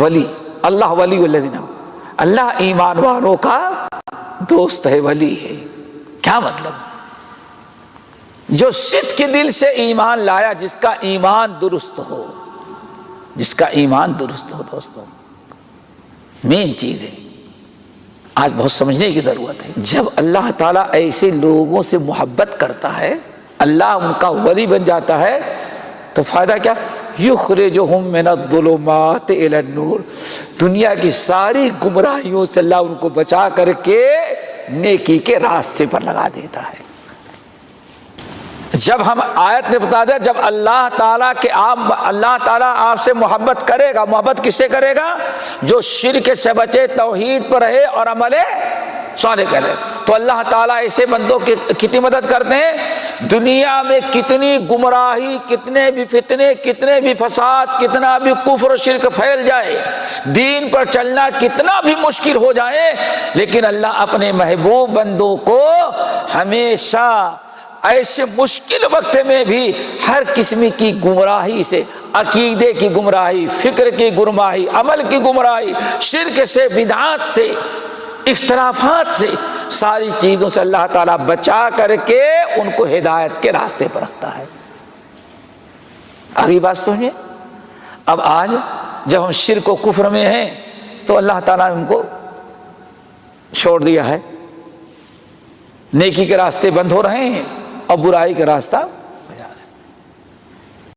वली, अल्लाह वली अल्लाह ईमान वालों का दोस्त है, वली है। क्या मतलब? जो सिद्ध के दिल से ईमान लाया, जिसका ईमान दुरुस्त हो, जिसका ईमान दुरुस्त हो दोस्तों, मेन चीज़ है। आज बहुत समझने की ज़रूरत है। जब अल्लाह ताला ऐसे लोगों से मोहब्बत करता है, अल्लाह उनका वली बन जाता है तो फ़ायदा क्या? युखरे जो हम मेनदुलमात नूर। दुनिया की सारी गुमराहियों से अल्लाह उनको बचा करके नेकी के रास्ते पर लगा देता है। जब हम आयत ने बता दिया जब अल्लाह ताला के आप, अल्लाह ताला आपसे मोहब्बत करेगा, मोहब्बत किससे करेगा? जो शिरक से बचे, तौहीद पर रहे और अमले साले करे। तो अल्लाह ताला ऐसे बंदों की कितनी मदद करते हैं? दुनिया में कितनी गुमराही, कितने भी फितने, कितने भी फसाद, कितना भी कुफर शिरक फैल जाए, दीन पर चलना कितना भी मुश्किल हो जाए, लेकिन अल्लाह अपने महबूब बंदों को हमेशा ऐसे मुश्किल वक्त में भी हर किस्म की गुमराही से, अकीदे की गुमराही, फ़िक्र की गुमराही, अमल की गुमराही, शिरक से विदात से इख्तलाफात से सारी चीज़ों से अल्लाह ताला बचा करके उनको हिदायत के रास्ते पर रखता है। अगली बात सुनिए। अब आज जब हम शिर को कुफर में हैं तो अल्लाह ताला ने उनको छोड़ दिया है। नेकी के रास्ते बंद हो रहे हैं और बुराई का रास्ता